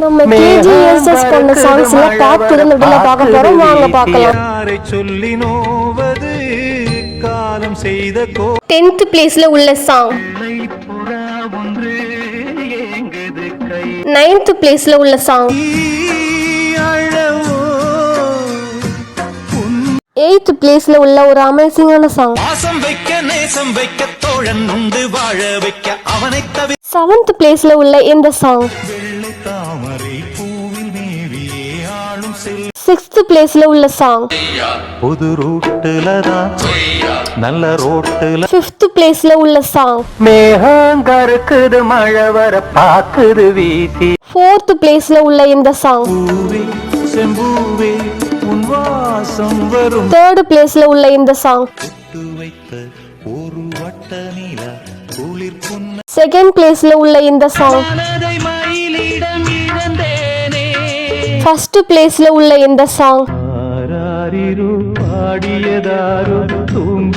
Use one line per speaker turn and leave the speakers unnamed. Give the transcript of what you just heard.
நம்ம கேஜிஎஸ்எஸ் பண்ண சாங்ஸ்ல top to middle பார்க்க போறோம். வாங்க பார்க்கலாம்.
சொல்லி நோவது? காலம் செய்த கோ
டென்த் பிளேஸ்ல உள்ள சாங் நைன்த் பிளேஸ்ல உள்ள சாங் எயித் பிளேஸ்ல உள்ள ஒரு அமேசிங்கான சாங்
வாசம் வைக்க நேசம் வைக்க தோழன் உண்டு வாழ வைக்க அவனை தவிர
செவன்த் பிளேஸ்ல உள்ள இந்த சாங்
தாமரை பூவில் மேவியே ஆளும் செல்
சிக்ஸ்த் பிளேஸ்ல உள்ள சாங்
புது ரூட்டுல தான். நல்ல ரோட்டுல
ஃபிஃப்த் பிளேஸ்ல உள்ள சாங்
மேகம் கருக்குது மழை வர பாக்குது வீசி
ஃபோர்த் பிளேஸ்ல உள்ள இந்த சாங்
பூவே செம்பூவே உன் வாசம் வரும்.
தேர்ட் பிளேஸ்ல உள்ள இந்த சாங்
விட்டு வைத்த ஒரு வட்ட நிலா குளிர் புன்ன
செகண்ட் பிளேஸ்ல உள்ள இந்த சாங் ஃபர்ஸ்ட் பிளேஸ்ல உள்ள இந்த சாங்
ஆராரிரு பாடியதாரோ தூங்கி